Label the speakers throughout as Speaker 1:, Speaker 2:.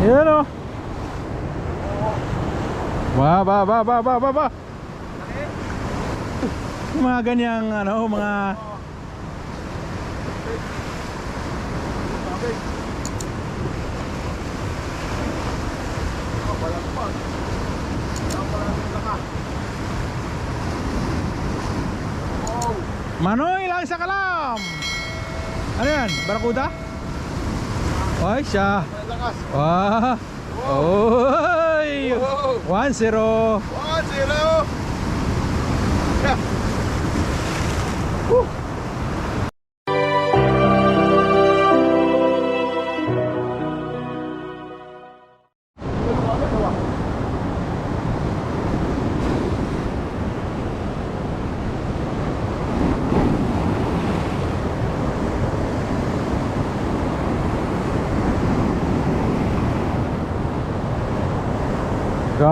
Speaker 1: Yan o. Ba, ba, ba, ba, ba, ba, ba. Yung mga ganyang, ano, mga... Manoy lang sa kalam. Ano yan? Barakuda? Ay, siya. Wah. Oy.
Speaker 2: Wow.
Speaker 1: 1-0.
Speaker 2: 1-0.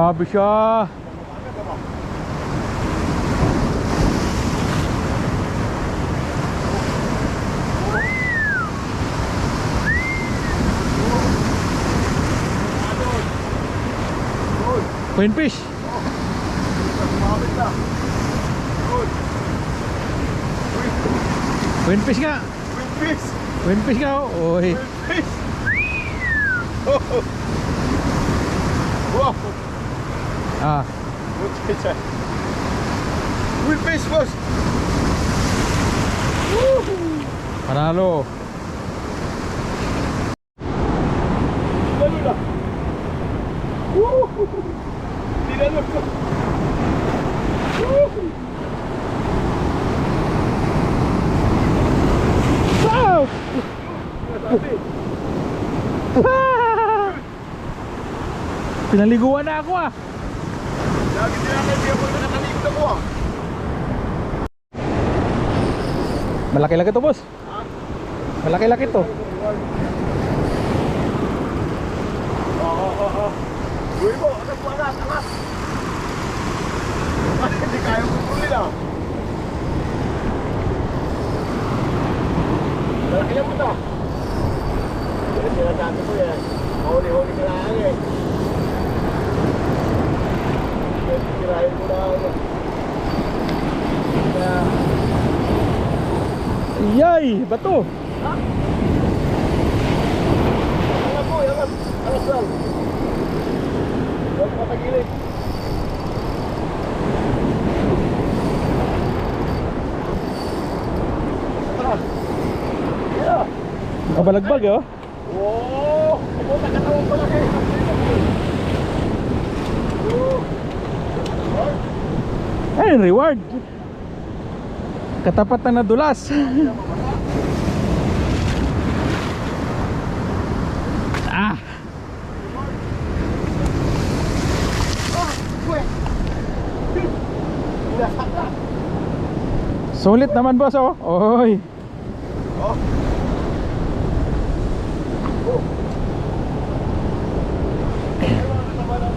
Speaker 1: Grabe siya. Queen fish. Queen fish nga.
Speaker 2: Quick fish.
Speaker 1: Queen fish nga. oh. Oy.
Speaker 2: Quick fish. Oh. Wow.
Speaker 1: Ah.
Speaker 2: Ah. Quick fish, boss.
Speaker 1: Panalo.
Speaker 2: Lalo na. Woo! Tinalo ko. Woo!
Speaker 1: Wow!
Speaker 2: Sabi,
Speaker 1: Pinaliguan na ako ah.
Speaker 2: Lagi tinatay ako na nakalikot ako ah.
Speaker 1: Malaki-laki to, boss. Malaki-laki to.
Speaker 2: Oo, oo, oo. Uy mo, po anak, anak? Ay, Hindi kaya ko pulin ah. Malaki na po ito. Yan sinasabi ko yan. Mahuli-huli ka lang eh. Yan, Sirahin mo na ako. Kaya,
Speaker 1: Yay! Bato!
Speaker 2: Alam mo, yaman. Alas lang. Huwag matagilid. Yeah.
Speaker 1: Nakabalagbag oh.
Speaker 2: Oo! Pumunta ka pala kayo.
Speaker 1: Ayun, reward. Katapat na nadulas. Sulit naman boss oh. Oy.
Speaker 2: Oh. Oh. Ewan na naman ang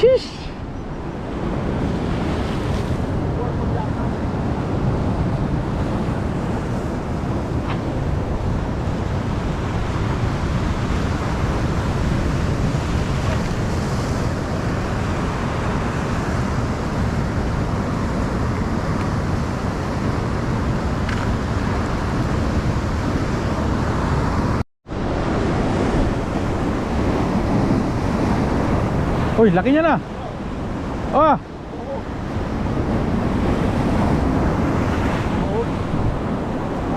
Speaker 1: Sheesh. Uy, laki niya na. Ah,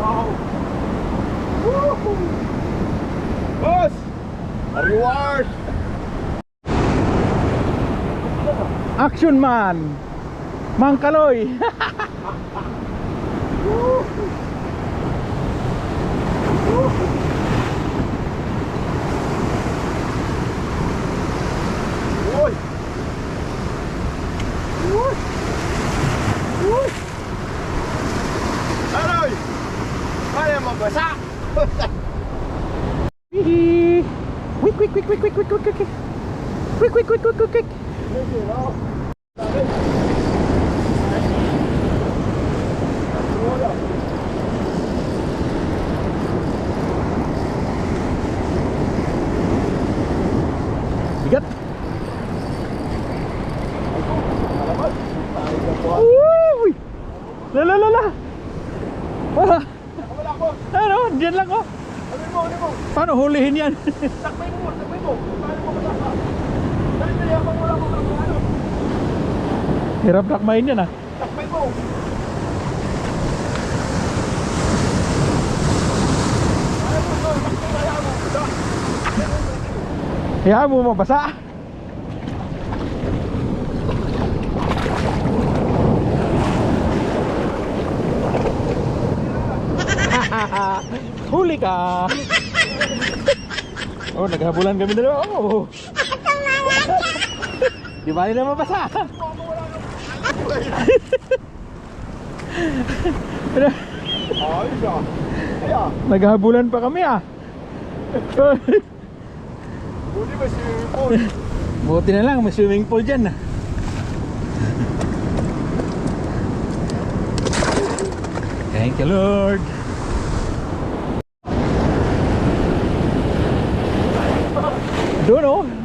Speaker 2: Wow! Woohoo! Boss! Reward!
Speaker 1: action man. Woo! Aroy! Kaya mabasa! Hihi! Quick, quick, quick, quick, quick, quick, quick, quick, quick, quick,
Speaker 2: quick, quick, quick, quick.
Speaker 1: Bigat! Hulihin yan?
Speaker 2: Takbay mo, takbay mo. Paano mo matapa? Dali, dali, habang wala ko ng ano.
Speaker 1: Hirap dakmain yan ah.
Speaker 2: Takbay mo. Mo, mo.
Speaker 1: Hayaan mo mabasa. Huli ka! Oh, naghabulan kami dalawa. Oh. Di ba nila mabasa?
Speaker 2: Ayos ah. Kaya,
Speaker 1: Naghabulan pa kami ah.
Speaker 2: buti ba si Paul?
Speaker 1: Buti na lang, may swimming pool dyan ah. Thank you Lord.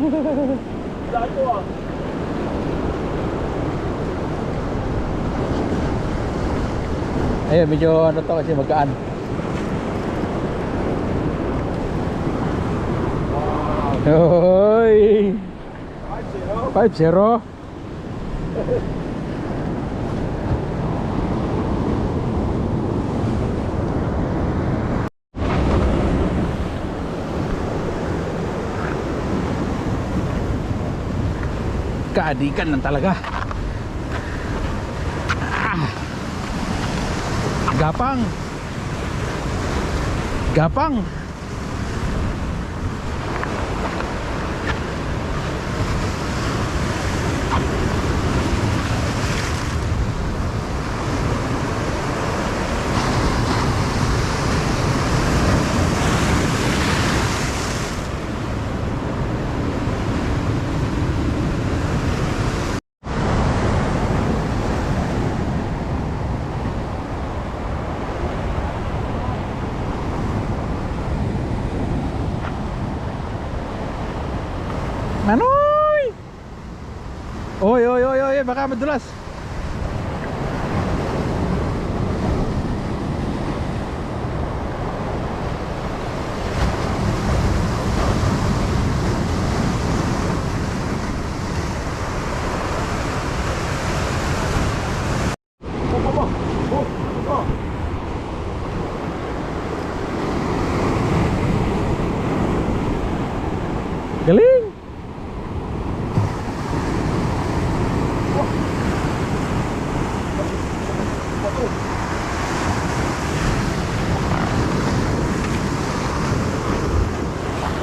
Speaker 2: Ko ah.
Speaker 1: Ayun, medyo ano to kasi magkaan. Hoy!
Speaker 2: Ay, zero.
Speaker 1: 5-0. Kaadikan lang talaga. Ah. Gapang. Gapang. Manoy! Oy, oy, oy, oy, baka madulas.
Speaker 2: Oh, oh, oh. Oh, oh.
Speaker 1: Galing!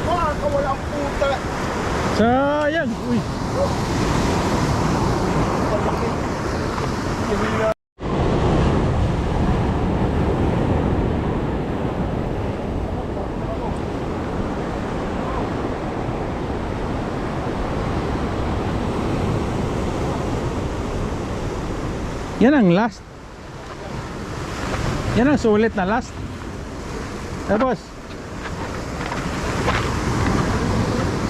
Speaker 2: Ah, kawalang puta.
Speaker 1: Sayang! Uy!
Speaker 2: Malaki. Hindi na.
Speaker 1: Yan ang last. Yan ang sulit na last. Tapos.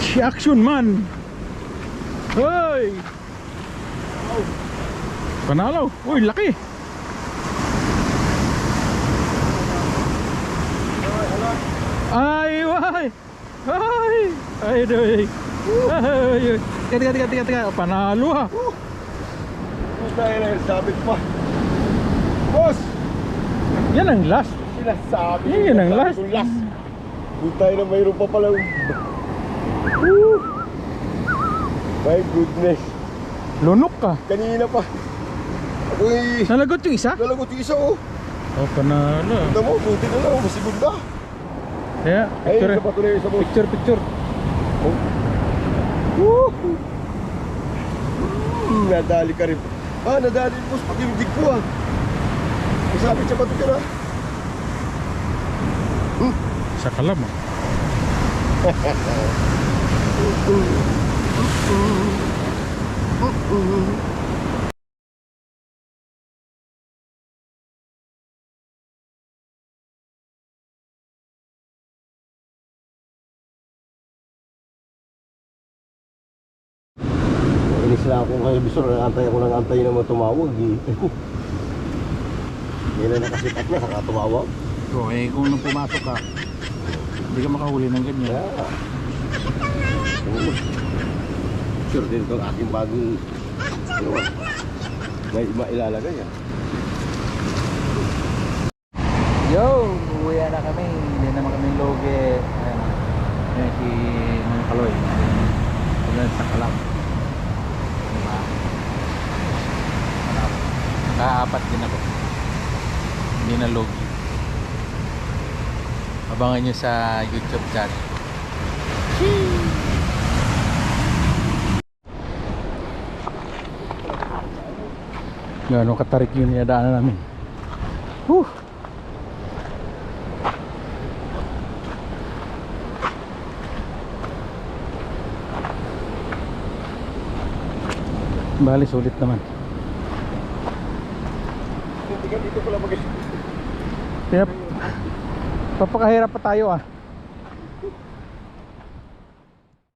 Speaker 1: Si action man. Hoy! Panalo. Uy, laki. Ay, why? Ay! Ay, doy. Ay, teka, teka, teka, teka, teka. Panalo ha.
Speaker 2: Puta yun ang sabit pa. Boss!
Speaker 1: Yan ang last.
Speaker 2: Sinasabi.
Speaker 1: Yan, yun ang last.
Speaker 2: kong last. Puta yun na mayroon pa pala. Woo! My goodness.
Speaker 1: Lunok ka.
Speaker 2: Kanina pa. Uy!
Speaker 1: Nalagot yung isa?
Speaker 2: Nalagot yung isa oh.
Speaker 1: Oh, panalo.
Speaker 2: Tignan mo, buti na lang. Masigunda.
Speaker 1: Kaya,
Speaker 2: Ay,
Speaker 1: picture,
Speaker 2: isa yung isa boss.
Speaker 1: picture, picture.
Speaker 2: Woo! Hmm, nadali ka rin. Ah, nadali boss pag yung dig ko ah. Masabit siya pa ito ka na.
Speaker 1: Sa kalam ah.
Speaker 2: Inis na ako kay Bisor, antay ako ng antay na tumawag eh. Yan na nakasikat na, saka tumawag.
Speaker 1: So, eh, kung nung pumasok ka, hindi ka makahuli ng ganyan.
Speaker 2: Yeah. Oo. Sure din itong aking bagong ano, may mailalagay ah.
Speaker 1: Yo! Uwi na kami. Hindi naman kami loge. Ayan. Ayan si Mang Kaloy. Ayan sa Kalam. Diba? Kalam. Kaapat din ako. Hindi na logi. Abangan nyo sa YouTube channel. Gano'ng katarik yung ninadaanan namin. Whew! Bali, sulit naman.
Speaker 2: Ka dito pala mag
Speaker 1: Pinap Papakahirap pa tayo ah.